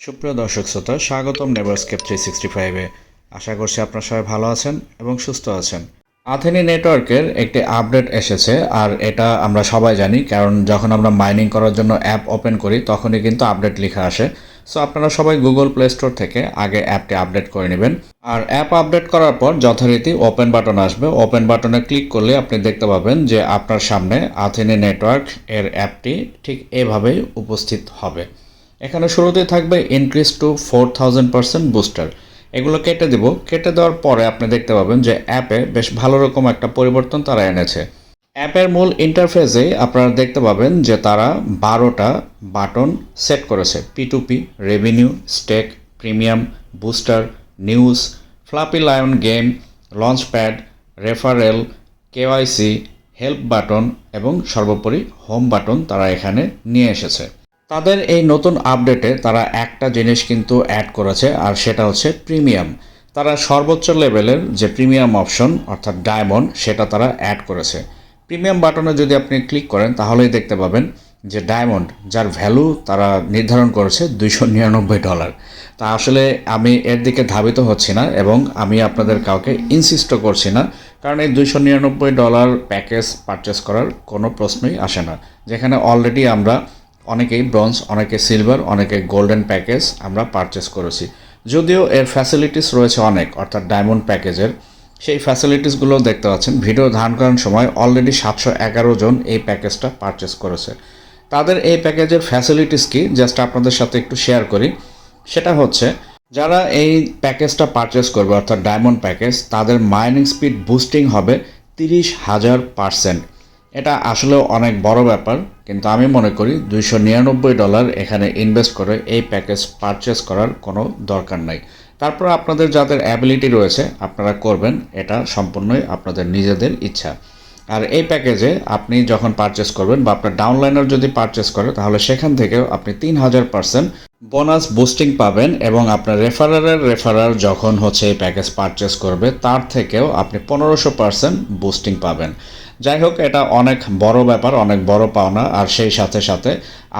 সুপ্রিয় দর্শক শ্রোতা, স্বাগতম নেভারস্কেপ থ্রি সিক্সটি ফাইভে আশা করছি আপনারা সবাই ভালো আছেন এবং সুস্থ আছেন। আথেনি নেটওয়ার্কের একটি আপডেট এসেছে, আর এটা আমরা সবাই জানি, কারণ যখন আমরা মাইনিং করার জন্য অ্যাপ ওপেন করি, তখনই কিন্তু আপডেট লেখা আসে। সো আপনারা সবাই গুগল প্লে স্টোর থেকে আগে অ্যাপটি আপডেট করে নেবেন। আর অ্যাপ আপডেট করার পর যথারীতি ওপেন বাটন আসবে। ওপেন বাটনে ক্লিক করলে আপনি দেখতে পাবেন যে আপনার সামনে আথেনি নেটওয়ার্ক এর অ্যাপটি ঠিক এভাবেই উপস্থিত হবে। এখানে শুরুতেই থাকবে increase to four thousand percent booster এগুলো কেটে দিব। কেটে দেওয়ার পরে আপনি দেখতে পাবেন যে অ্যাপে বেশ ভালো রকম একটা পরিবর্তন তারা এনেছে। অ্যাপের মূল ইন্টারফেসে আপনারা দেখতে পাবেন যে তারা বারোটা বাটন সেট করেছে। P to P revenue stake premium booster news flappy lion game launch pad referral KYC help button এবং সর্বোপরি হোম বাটন তারা এখানে নিয়ে এসেছে। তাদের এই নতুন আপডেটে তারা একটা জিনিস কিন্তু অ্যাড করেছে, আর সেটা হচ্ছে প্রিমিয়াম তারা সর্বোচ্চ লেভেলের যে প্রিমিয়াম অপশন অর্থাৎ ডায়মন্ড সেটা তারা অ্যাড করেছে। প্রিমিয়াম বাটনে যদি আপনি ক্লিক করেন, তাহলেই দেখতে পাবেন যে ডায়মন্ড যার ভ্যালু তারা নির্ধারণ করেছে দুইশো নিরানব্বই ডলার তা আসলে আমি এর দিকে ধাবিত হচ্ছি না, এবং আমি আপনাদের কাউকে ইনসিস্টও করছি না, কারণ এই দুইশো নিরানব্বই ডলার প্যাকেজ পারচেস করার কোনো প্রশ্নই আসে না। যেখানে অলরেডি আমরা অনেকেই ব্রঞ্জ, অনেকে সিলভার, অনেকে গোল্ডেন প্যাকেজ আমরা পারচেস করেছি। যদিও এর ফ্যাসিলিটিস রয়েছে অনেক, অর্থাৎ ডায়মন্ড প্যাকেজের সেই ফ্যাসিলিটিসগুলো দেখতে পাচ্ছেন। ভিডিও ধারণ করার সময় অলরেডি সাতশো এগারো জন এই প্যাকেজটা পারচেস করেছে। তাদের এই প্যাকেজের ফ্যাসিলিটিস কি? জাস্ট আপনাদের সাথে একটু শেয়ার করি। সেটা হচ্ছে, যারা এই প্যাকেজটা পারচেস করবে, অর্থাৎ ডায়মন্ড প্যাকেজ তাদের মাইনিং স্পিড বুস্টিং হবে তিরিশ হাজার পার্সেন্ট এটা আসলেও অনেক বড় ব্যাপার, কিন্তু আমি মনে করি দুইশো নিরানব্বই ডলার এখানে ইনভেস্ট করে এই প্যাকেজ পারচেস করার কোনো দরকার নাই। তারপর আপনাদের যাদের অ্যাবিলিটি রয়েছে, আপনারা করবেন, এটা সম্পূর্ণই আপনাদের নিজেদের ইচ্ছা। আর এই প্যাকেজে আপনি যখন পারচেস করবেন বা আপনার ডাউনলাইনার যদি পারচেস করে, তাহলে সেখান থেকেও আপনি তিন হাজার পার্সেন্ট বোনাস বুস্টিং পাবেন এবং আপনার রেফারারের রেফারার যখন হচ্ছে এই প্যাকেজ পারচেস করবে, তার থেকেও আপনি পনেরোশো পার্সেন্ট বুস্টিং পাবেন। যাই হোক, এটা অনেক বড় ব্যাপার, অনেক বড় পাওনা, আর সেই সাথে সাথে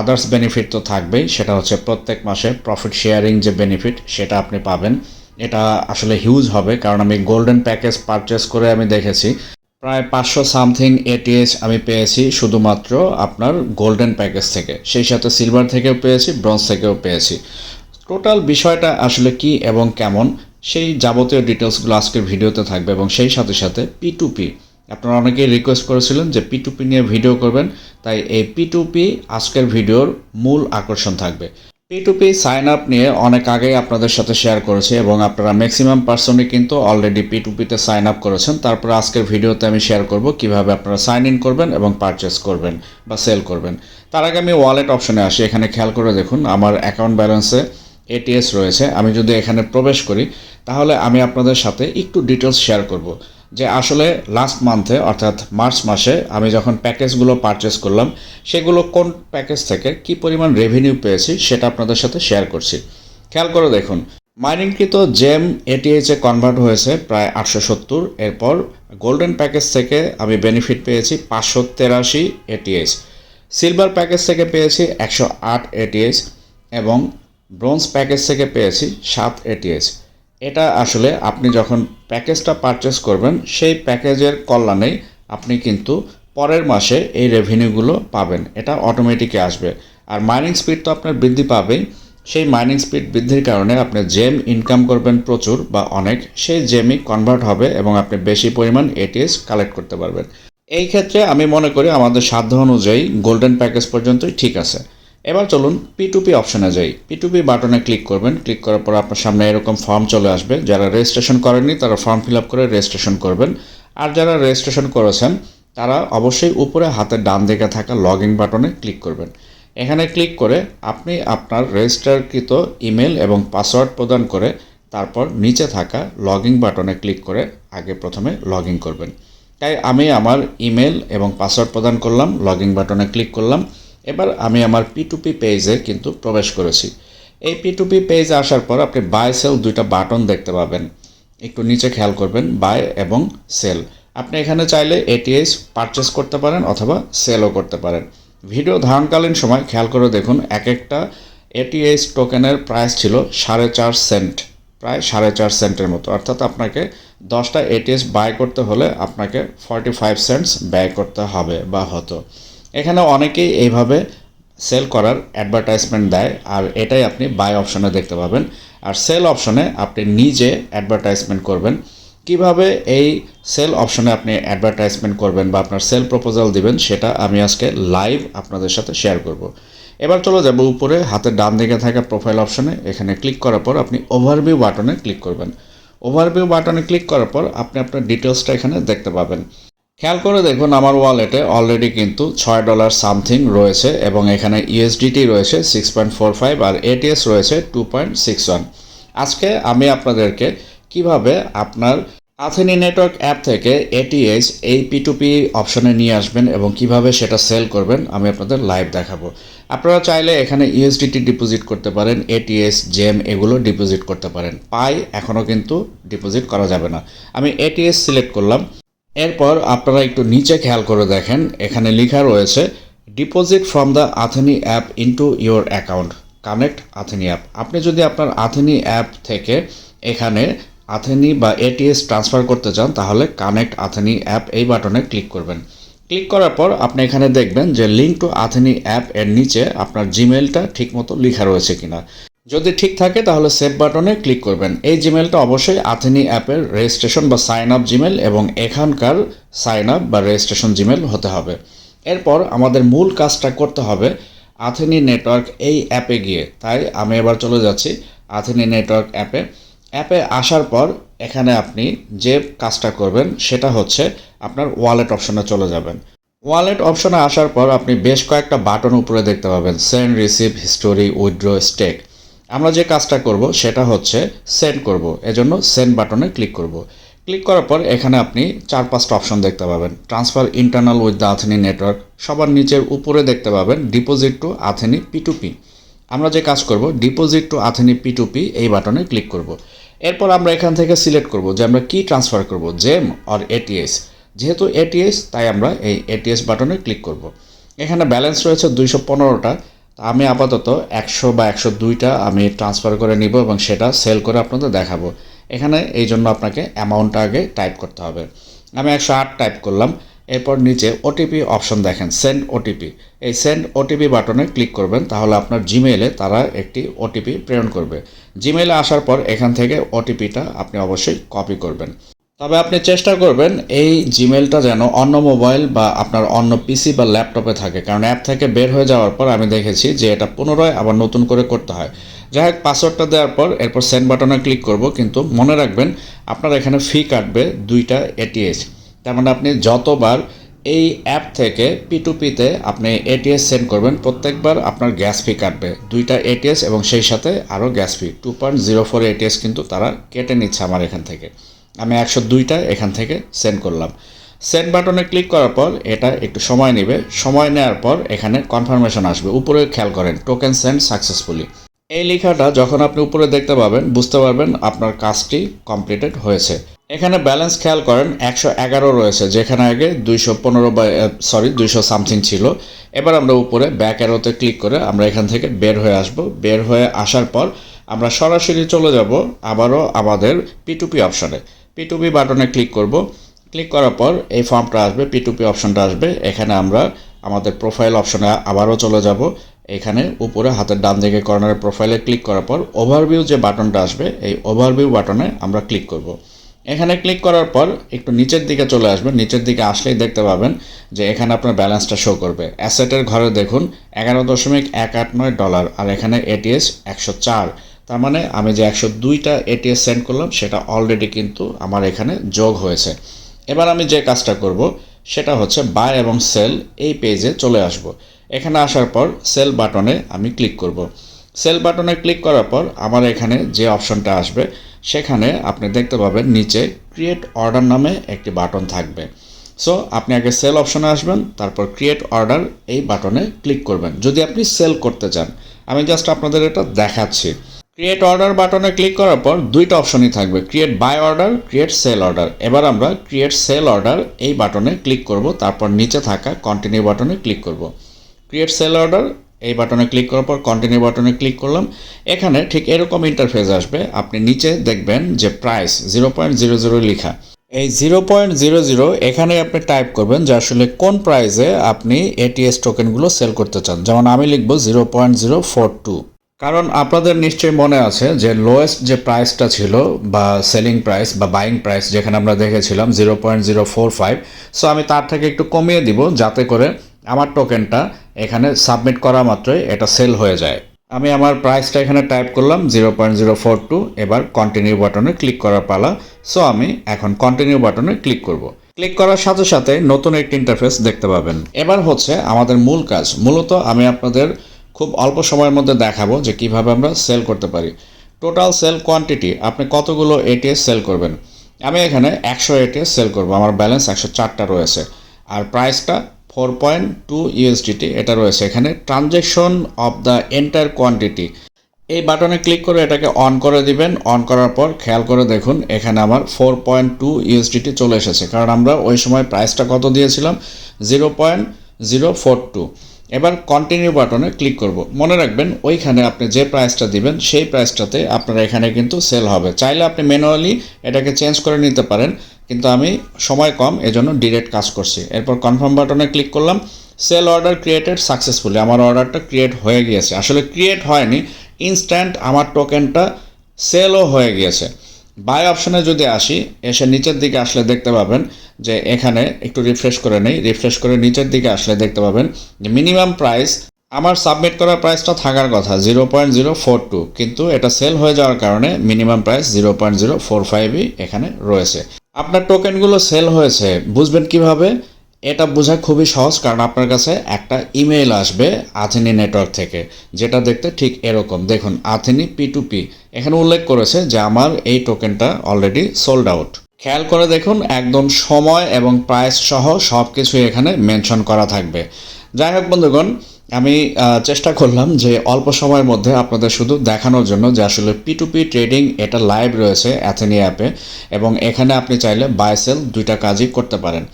আদার্স বেনিফিট তো থাকবেই। সেটা হচ্ছে প্রত্যেক মাসে প্রফিট শেয়ারিং যে বেনিফিট সেটা আপনি পাবেন। এটা আসলে হিউজ হবে, কারণ আমি গোল্ডেন প্যাকেজ পারচেস করে আমি দেখেছি। প্রায় পাঁচশো সামথিং এটিএস আমি পেয়েছি শুধুমাত্র আপনার গোল্ডেন প্যাকেজ থেকে। সেই সাথে সিলভার থেকেও পেয়েছি ব্রঞ্জ থেকেও পেয়েছি। টোটাল বিষয়টা আসলে কি এবং কেমন, সেই যাবতীয় ডিটেলসগুলো আজকের ভিডিওতে থাকবে এবং সেই সাথে সাথে পি টু পি আপনারা অনেকেই রিকোয়েস্ট করেছিলেন যে পি টু নিয়ে ভিডিও করবেন, তাই এই পি টু আজকের ভিডিওর মূল আকর্ষণ থাকবে। পি টু সাইন আপ নিয়ে অনেক আগেই আপনাদের সাথে শেয়ার করেছি এবং আপনারা ম্যাক্সিমাম পার্সনই কিন্তু অলরেডি পি টু পিতে সাইন আপ করেছেন। তারপর আজকের ভিডিওতে আমি শেয়ার করব কীভাবে আপনারা সাইন ইন করবেন এবং পারচেস করবেন বা সেল করবেন। তার আগে আমি ওয়ালেট অপশনে আসি, এখানে খেয়াল করে দেখুন, আমার অ্যাকাউন্ট ব্যালেন্সে এটিএস রয়েছে। আমি যদি এখানে প্রবেশ করি, তাহলে আমি আপনাদের সাথে একটু ডিটেলস শেয়ার করব। যে আসলে লাস্ট মান্থে অর্থাৎ মার্চ মাসে, আমি যখন প্যাকেজগুলো পারচেস করলাম, সেগুলো কোন প্যাকেজ থেকে, কি পরিমাণ রেভিনিউ পেয়েছি, সেটা আপনাদের সাথে শেয়ার করছি। খেয়াল করে দেখুন মাইনিংকৃত জেম এটিএইচে কনভার্ট হয়েছে প্রায় আটশো সত্তর, এরপর গোল্ডেন প্যাকেজ থেকে আমি বেনিফিট পেয়েছি পাঁচশো তেরাশি এটিএইচ সিলভার প্যাকেজ থেকে পেয়েছি একশো আট এটিএইচ এবং ব্রোঞ্জ প্যাকেজ থেকে পেয়েছি সাত এটিএইচ এটা আসলে আপনি যখন প্যাকেজটা পারচেস করবেন, সেই প্যাকেজের কল্যাণেই আপনি কিন্তু পরের মাসে এই রেভিনিউগুলো পাবেন। এটা অটোমেটিকে আসবে। আর মাইনিং স্পিড তো আপনার বৃদ্ধি পাবেই। সেই মাইনিং স্পিড বৃদ্ধির কারণে আপনি জেম ইনকাম করবেন প্রচুর বা অনেক, সেই জেমই কনভার্ট হবে এবং আপনি বেশি পরিমাণ এটিএস কালেক্ট করতে পারবেন। এই ক্ষেত্রে আমি মনে করি আমাদের সাধ্য অনুযায়ী গোল্ডেন প্যাকেজ পর্যন্তই ঠিক আছে। এবার চলুন পি টু পি অপশনে যাই। পি টু পি বাটনে ক্লিক করবেন। ক্লিক করার পর আপনার সামনে এরকম ফর্ম চলে আসবে। যারা রেজিস্ট্রেশন করেননি, তারা ফর্ম ফিল আপ করে রেজিস্ট্রেশন করবেন। আর যারা রেজিস্ট্রেশন করেছেন, তারা অবশ্যই উপরে হাতের ডান দিকে থাকা লগ ইন বাটনে ক্লিক করবেন। এখানে ক্লিক করে আপনি আপনার রেজিস্টারকৃত ইমেল এবং পাসওয়ার্ড প্রদান করে তারপর নিচে থাকা লগ ইন বাটনে ক্লিক করে আগে প্রথমে লগ ইন করবেন। তাই আমি আমার ইমেল এবং পাসওয়ার্ড প্রদান করলাম লগ ইন বাটনে ক্লিক করলাম। এবার আমি আমার পি টু পি পেজে কিন্তু প্রবেশ করেছি। এই পি টু পি পেজে আসার পর আপনি বাই সেল দুইটা বাটন দেখতে পাবেন। একটু নিচে খেয়াল করবেন বাই এবং সেল আপনি এখানে চাইলে এটিএস পারচেস করতে পারেন অথবা সেলও করতে পারেন। ভিডিও ধারণকালীন সময় খেয়াল করে দেখুন এক একটা এটিএস টোকেনের প্রাইস ছিল সাড়ে চার সেন্ট প্রায় সাড়ে চার সেন্টের মতো। অর্থাৎ আপনাকে দশটা এটিএস বাই করতে হলে আপনাকে ফর্টি ফাইভ সেন্টস ব্যয় করতে হবে বা হতো। এখানে অনেকেই এইভাবে সেল করার অ্যাডভার্টাইজমেন্ট দেয়, আর এটাই আপনি বাই অপশনে দেখতে পাবেন। আর সেল অপশনে আপনি নিজে অ্যাডভার্টাইজমেন্ট করবেন। কীভাবে এই সেল অপশনে আপনি অ্যাডভার্টাইজমেন্ট করবেন বা আপনার সেল প্রপোজাল দিবেন, সেটা আমি আজকে লাইভ আপনাদের সাথে শেয়ার করব। এবার চলে যাব উপরে হাতের ডান দিকে থাকা প্রোফাইল অপশনে এখানে ক্লিক করার পর আপনি ওভারভিউ বাটনে ক্লিক করবেন। ওভারভিউ বাটনে ক্লিক করার পর আপনি আপনার ডিটেলসটা এখানে দেখতে পাবেন। খেয়াল করে দেখুন আমার ওয়ালেটে অলরেডি কিন্তু ছয় ডলার সামথিং রয়েছে এবং এখানে ইউএসডিটি রয়েছে সিক্স পয়েন্ট ফোর ফাইভ আর এটিএস রয়েছে টু পয়েন্ট সিক্স ওয়ান আজকে আমি আপনাদেরকে কীভাবে আপনার আথেনি নেটওয়ার্ক অ্যাপ থেকে এটিএস এই পি অপশনে নিয়ে আসবেন এবং কীভাবে সেটা সেল করবেন আমি আপনাদের লাইভ দেখাবো। আপনারা চাইলে এখানে ইউএসডিটি ডিপোজিট করতে পারেন এটিএস জেম এগুলো ডিপোজিট করতে পারেন। পাই এখনও কিন্তু ডিপোজিট করা যাবে না। আমি এটিএস সিলেক্ট করলাম। এরপর আপনারা একটু নিচে খেয়াল করে দেখেন, এখানে লেখা রয়েছে deposit from the Athene app into your account connect Athene app আপনি যদি আপনার আথেনি অ্যাপ থেকে এখানে আথেনি বা এটিএস ট্রান্সফার করতে চান, তাহলে কানেক্ট আথেনি অ্যাপ এই বাটনে ক্লিক করবেন। ক্লিক করার পর আপনি এখানে দেখবেন যে লিঙ্ক টু আথেনি অ্যাপ এর নিচে আপনার জিমেলটা ঠিকমতো লেখা রয়েছে কিনা। যদি ঠিক থাকে, তাহলে সেভ বাটনে ক্লিক করবেন। এই জিমেলটা অবশ্যই আথেনি অ্যাপের রেজিস্ট্রেশন বা সাইন আপ জিমেল এবং এখানকার সাইন আপ বা রেজিস্ট্রেশন জিমেল হতে হবে। এরপর আমাদের মূল কাজটা করতে হবে আথেনি নেটওয়ার্ক এই অ্যাপে গিয়ে। তাই আমি এবার চলে যাচ্ছি আথেনি নেটওয়ার্ক অ্যাপে। অ্যাপে আসার পর এখানে আপনি যে কাজটা করবেন, সেটা হচ্ছে আপনার ওয়ালেট অপশনে চলে যাবেন। ওয়ালেট অপশনে আসার পর আপনি বেশ কয়েকটা বাটন উপরে দেখতে পাবেন। Send receive history withdraw stake আমরা যে কাজটা করব সেটা হচ্ছে সেন্ড করব। এজন্য সেন্ড বাটনে ক্লিক করব। ক্লিক করার পর এখানে আপনি চার পাঁচটা অপশন দেখতে পাবেন। Transfer internal with the Athene network সবার নিচের উপরে দেখতে পাবেন deposit to Athene P to P আমরা যে কাজ করব deposit to Athene P to P এই বাটনে ক্লিক করব। এরপর আমরা এখান থেকে সিলেক্ট করব যে আমরা কি ট্রান্সফার করব জেম অর এটিএস যেহেতু এটিএস তাই আমরা এই এটিএস বাটনে ক্লিক করব। এখানে ব্যালেন্স রয়েছে দুইশো পনেরোটা। আমি আপাতত একশো বা একশো দুইটা আমি ট্রান্সফার করে নিব এবং সেটা সেল করে আপনাদের দেখাবো। এখানে এই জন্য আপনাকে অ্যামাউন্টটা আগে টাইপ করতে হবে। আমি একশো আট টাইপ করলাম। এরপর নিচে ওটিপি অপশন দেখেন সেন্ড ওটিপি এই সেন্ড ওটিপি বাটনে ক্লিক করবেন, তাহলে আপনার জিমেইলে তারা একটি ওটিপি প্রেরণ করবে। জিমেইলে আসার পর এখান থেকে ওটিপিটা আপনি অবশ্যই কপি করবেন। তবে আপনি চেষ্টা করবেন এই জিমেলটা যেন অন্য মোবাইল বা আপনার অন্য পিসি বা ল্যাপটপে থাকে। কারণ অ্যাপ থেকে বের হয়ে যাওয়ার পর আমি দেখেছি যে এটা পুনরায় আবার নতুন করে করতে হয়। যাই হোক পাসওয়ার্ডটা দেওয়ার পর এরপর সেন্ড বাটনে ক্লিক করব। কিন্তু মনে রাখবেন, আপনার এখানে ফি কাটবে দুইটা এটিএস তার মানে আপনি যতবার এই অ্যাপ থেকে পি টু পিতে আপনি এটিএস সেন্ড করবেন, প্রত্যেকবার আপনার গ্যাস ফি কাটবে। দুইটা এটিএস এবং সেই সাথে আরও gas fee two point zero four ATS কিন্তু তারা কেটে নিচ্ছে আমার এখান থেকে। আমি একশো দুইটা এখান থেকে সেন্ড করলাম। সেন্ড বাটনে ক্লিক করার পর এটা একটু সময় নেবে। সময় নেওয়ার পর এখানে কনফার্মেশন আসবে। উপরে খেয়াল করেন টোকেন সেন্ড সাকসেসফুলি এই লেখাটা যখন আপনি উপরে দেখতে পাবেন, বুঝতে পারবেন আপনার কাজটি কমপ্লিটেড হয়েছে। এখানে ব্যালেন্স খেয়াল করেন, একশো এগারো রয়েছে, যেখানে আগে দুইশো পনেরো বা সরি দুইশো সামথিং ছিল। এবার আমরা উপরে ব্যাক অ্যারোতে ক্লিক করে আমরা এখান থেকে বের হয়ে আসব। বের হয়ে আসার পর আমরা সরাসরি চলে যাব আবারও আমাদের পিটুপি অপশনে পিটুপি বাটনে ক্লিক করব। ক্লিক করার পর এই ফর্মটা আসবে পিটুপি অপশনটা আসবে। এখানে আমরা আমাদের প্রোফাইল অপশনে আবারও চলে যাব। এখানে উপরে হাতের ডান দিকে কর্নারের প্রোফাইলে ক্লিক করার পর ওভারভিউ যে বাটনটা আসবে, এই ওভারভিউ বাটনে আমরা ক্লিক করব। এখানে ক্লিক করার পর একটু নিচের দিকে চলে আসবেন নিচের দিকে আসলেই দেখতে পাবেন যে এখানে আপনার ব্যালেন্সটা শো করবে। অ্যাসেটের ঘরে দেখুন, এগারো দশমিক এক আট নয় ডলার আর এখানে এটিএস একশো চার। তার মানে আমি যে একশো দুইটা এটিএস সেন্ড করলাম, সেটা অলরেডি কিন্তু আমার এখানে যোগ হয়েছে। এবার আমি যে কাজটা করব, সেটা হচ্ছে বাই এবং সেল এই পেজে চলে আসব। এখানে আসার পর সেল বাটনে আমি ক্লিক করব। সেল বাটনে ক্লিক করার পর আমার এখানে যে অপশনটা আসবে, সেখানে আপনি দেখতে পাবেন নিচে ক্রিয়েট অর্ডার নামে একটি বাটন থাকবে। সো আপনি আগে সেল অপশনে আসবেন, তারপর ক্রিয়েট অর্ডার এই বাটনে ক্লিক করবেন। যদি আপনি সেল করতে চান, আমি জাস্ট আপনাদের এটা দেখাচ্ছি। ক্রিয়েট অর্ডার বাটনে ক্লিক করার পর দুইটা অপশনই থাকবে। Create buy order create sell order এবার আমরা ক্রিয়েট সেল অর্ডার এই বাটনে ক্লিক করব, তারপর নিচে থাকা কন্টিনিউ বাটনে ক্লিক করব। ক্রিয়েট সেল অর্ডার এই বাটনে ক্লিক করার পর কন্টিনিউ বাটনে ক্লিক করলাম। এখানে ঠিক এরকম ইন্টারফেস আসবে। আপনি নিচে দেখবেন যে price zero point zero zero লেখা। এই জিরো পয়েন্ট জিরো জিরো এখানে আপনি টাইপ করবেন যে আসলে কোন প্রাইসে আপনি এটিএস টোকেনগুলো সেল করতে চান। যেমন আমি লিখব zero point zero four two কারণ আপনাদের নিশ্চয়ই মনে আছে যে লোয়েস্ট যে প্রাইসটা ছিল বা সেলিং প্রাইস বা বাইং প্রাইস যেখানে আমরা দেখেছিলাম zero point zero four five so আমি তার থেকে একটু কমিয়ে দিব যাতে করে আমার টোকেনটা এখানে সাবমিট করা মাত্রই এটা সেল হয়ে যায়। আমি আমার প্রাইসটা এখানে টাইপ করলাম zero point zero four two এবার কন্টিনিউ বাটনে ক্লিক করার পালা সো আমি এখন কন্টিনিউ বাটনে ক্লিক করব। ক্লিক করার সাথে সাথে নতুন একটি ইন্টারফেস দেখতে পাবেন। এবার হচ্ছে আমাদের মূল কাজ। মূলত আমি আপনাদের খুব অল্প সময়ের মধ্যে দেখাবো যে কীভাবে আমরা সেল করতে পারি। টোটাল সেল কোয়ান্টিটি আপনি কতগুলো এটিএস সেল করবেন? আমি এখানে একশো এটিএস সেল করব, আমার ব্যালেন্স একশো চারটা রয়েছে। আর প্রাইসটা ফোর পয়েন্ট টু ইউএসডিটি এটা রয়েছে এখানে transaction of the entire quantity এই বাটনে ক্লিক করে এটাকে অন করে দিবেন অন করার পর খেয়াল করে দেখুন, এখানে আমার ফোর পয়েন্ট টু ইউএসডিটি চলে এসেছে। কারণ আমরা ওই সময় প্রাইসটা কত দিয়েছিলাম? Zero point zero four two এবার কন্টিনিউ বাটনে ক্লিক করব। মনে রাখবেন, ওইখানে আপনি যে প্রাইসটা দিবেন, সেই প্রাইসটাতে আপনার এখানে কিন্তু সেল হবে। চাইলে আপনি ম্যানুয়ালি এটাকে চেঞ্জ করে নিতে পারেন, কিন্তু আমি সময় কম, এজন্য ডিরেক্ট কাজ করছি। এরপর কনফার্ম বাটনে ক্লিক করলাম সেল অর্ডার ক্রিয়েটেড সাকসেসফুলি আমার অর্ডারটা ক্রিয়েট হয়ে গিয়েছে। আসলে ক্রিয়েট হয়নি ইনস্ট্যান্ট আমার টোকেনটা সেলও হয়ে গিয়েছে। বাই অপশনে যদি আসি, এসে নিচের দিকে আসলে দেখতে পাবেন যে এখানে একটু রিফ্রেশ করে নেই। রিফ্রেশ করে নিচের দিকে আসলে দেখতে পাবেন যে মিনিমাম প্রাইস আমার সাবমিট করার প্রাইসটা থাকার কথা zero point zero four two কিন্তু এটা সেল হয়ে যাওয়ার কারণে minimum price zero point zero four ফাইভই এখানে রয়েছে। আপনার টোকেনগুলো সেল হয়েছে, বুঝবেন কীভাবে? এটা বোঝা খুবই সহজ, কারণ আপনার কাছে একটা ইমেল আসবে আথেনি নেটওয়ার্ক থেকে। যেটা দেখতে ঠিক এরকম। দেখুন, আথেনি পি টু পি এখানে উল্লেখ করেছে যে আমার এই টোকেনটা অলরেডি সোল্ড আউট খেয়াল করে দেখুন, একদম সময় এবং প্রাইস সহ সব কিছুই এখানে মেনশন করা থাকবে। যাই হোক বন্ধুগণ, আমি চেষ্টা করলাম যে অল্প সময়ের মধ্যে আপনাদের শুধু দেখানোর জন্য যে আসলে পি টু পি ট্রেডিং এটা লাইভ রয়েছে অ্যাথেনি অ্যাপে এবং এখানে আপনি চাইলে বাই সেল দুইটা কাজই করতে পারেন।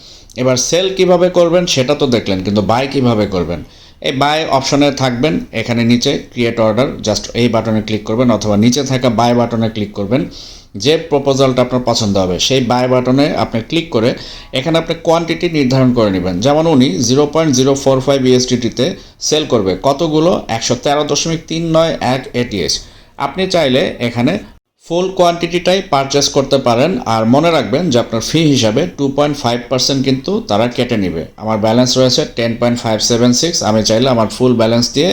এবার সেল কীভাবে করবেন সেটা তো দেখলেন, কিন্তু বাই কীভাবে করবেন? এই বাই অপশনে থাকবেন, এখানে নিচে ক্রিয়েট অর্ডার জাস্ট এই বাটনে ক্লিক করবেন, অথবা নিচে থাকা বাই বাটনে ক্লিক করবেন, যে প্রপোজালটা আপনার পছন্দ হবে, সেই বাই বাটনে আপনি ক্লিক করে এখানে আপনি কোয়ান্টিটি নির্ধারণ করে নেবেন। যেমন উনি zero point zero four five ইএসটিটিতে sell করবে, কতগুলো? একশো তেরো দশমিক তিন নয় এক এটিএস আপনি চাইলে এখানে ফুল কোয়ান্টিটিটাই পারচেস করতে পারেন। আর মনে রাখবেন যে আপনার ফি হিসাবে টু পয়েন্ট ফাইভ পার্সেন্ট কিন্তু তারা কেটে নেবে। আমার ব্যালেন্স রয়েছে ten point five seven six আমি চাইলে আমার ফুল ব্যালেন্স দিয়ে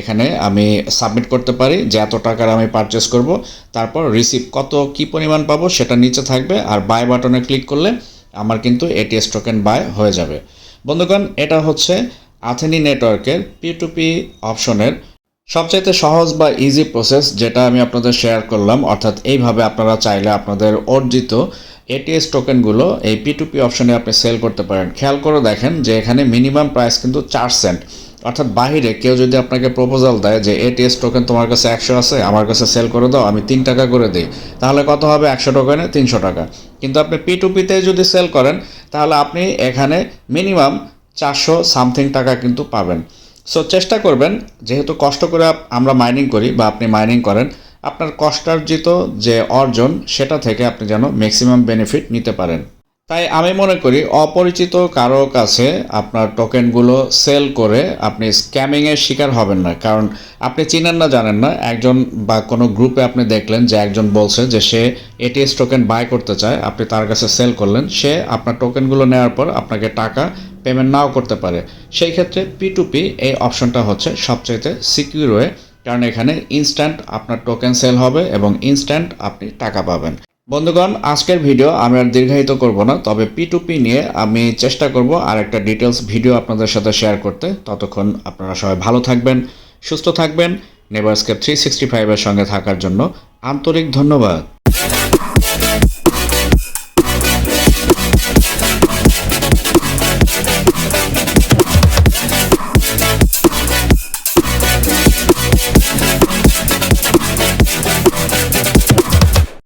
এখানে আমি সাবমিট করতে পারি যে এত টাকার আমি পারচেস করব। তারপর রিসিভ কত, কি পরিমাণ পাবো সেটা নিচে থাকবে। আর বাই বাটনে ক্লিক করলে আমার কিন্তু এটিএস টোকেন বাই হয়ে যাবে। বন্ধুগণ, এটা হচ্ছে আথেনি নেটওয়ার্কের পি টু পি অপশনের সবচাইতে সহজ বা ইজি প্রসেস যেটা আমি আপনাদের শেয়ার করলাম, অর্থাৎ এইভাবে আপনারা চাইলে আপনাদের অর্জিত এটিএস টোকেনগুলো এই পি টু পি অপশনে আপনি সেল করতে পারেন। খেয়াল করে দেখেন যে এখানে মিনিমাম প্রাইস কিন্তু চার সেন্ট অর্থাৎ বাহিরে কেউ যদি আপনাকে প্রপোজাল দেয় যে এটিএস টোকেন তোমার কাছে একশো আছে, আমার কাছে সেল করে দাও, আমি তিন টাকা করে দিই, তাহলে কত হবে? একশো টোকেনে তিনশো টাকা। কিন্তু আপনি পি টু পিতে যদি সেল করেন, তাহলে আপনি এখানে মিনিমাম চারশো সামথিং টাকা কিন্তু পাবেন। সো চেষ্টা করবেন, যেহেতু কষ্ট করে আমরা মাইনিং করি বা আপনি মাইনিং করেন, আপনার কষ্টার্জিত যে অর্জন, সেটা থেকে আপনি যেন ম্যাক্সিমাম বেনিফিট নিতে পারেন। তাই আমি মনে করি অপরিচিত কারও কাছে আপনার টোকেনগুলো সেল করে আপনি স্ক্যামিংয়ের শিকার হবেন না। কারণ আপনি চিনেন না, জানেন না, একজন বা কোনো গ্রুপে আপনি দেখলেন যে একজন বলছে যে সে এটিএস টোকেন বাই করতে চায়, আপনি তার কাছে সেল করলেন, সে আপনার টোকেনগুলো নেওয়ার পর আপনাকে টাকা পেমেন্ট নাও করতে পারে। সেই ক্ষেত্রে পি টু পি এই অপশনটা হচ্ছে সবচাইতে সিকিউর ওয়ে কারণ এখানে ইনস্ট্যান্ট আপনার টোকেন সেল হবে এবং ইনস্ট্যান্ট আপনি টাকা পাবেন। বন্ধুগণ, আজকের ভিডিও আমি আর দীর্ঘায়িত করব না, তবে পি টু পি নিয়ে আমি চেষ্টা করব আর একটা ডিটেলস ভিডিও আপনাদের সাথে শেয়ার করতে। ততক্ষণ আপনারা সবাই ভালো থাকবেন, সুস্থ থাকবেন নেভারস্কেপ থ্রি সিক্সটি ফাইভের সঙ্গে থাকার জন্য আন্তরিক ধন্যবাদ।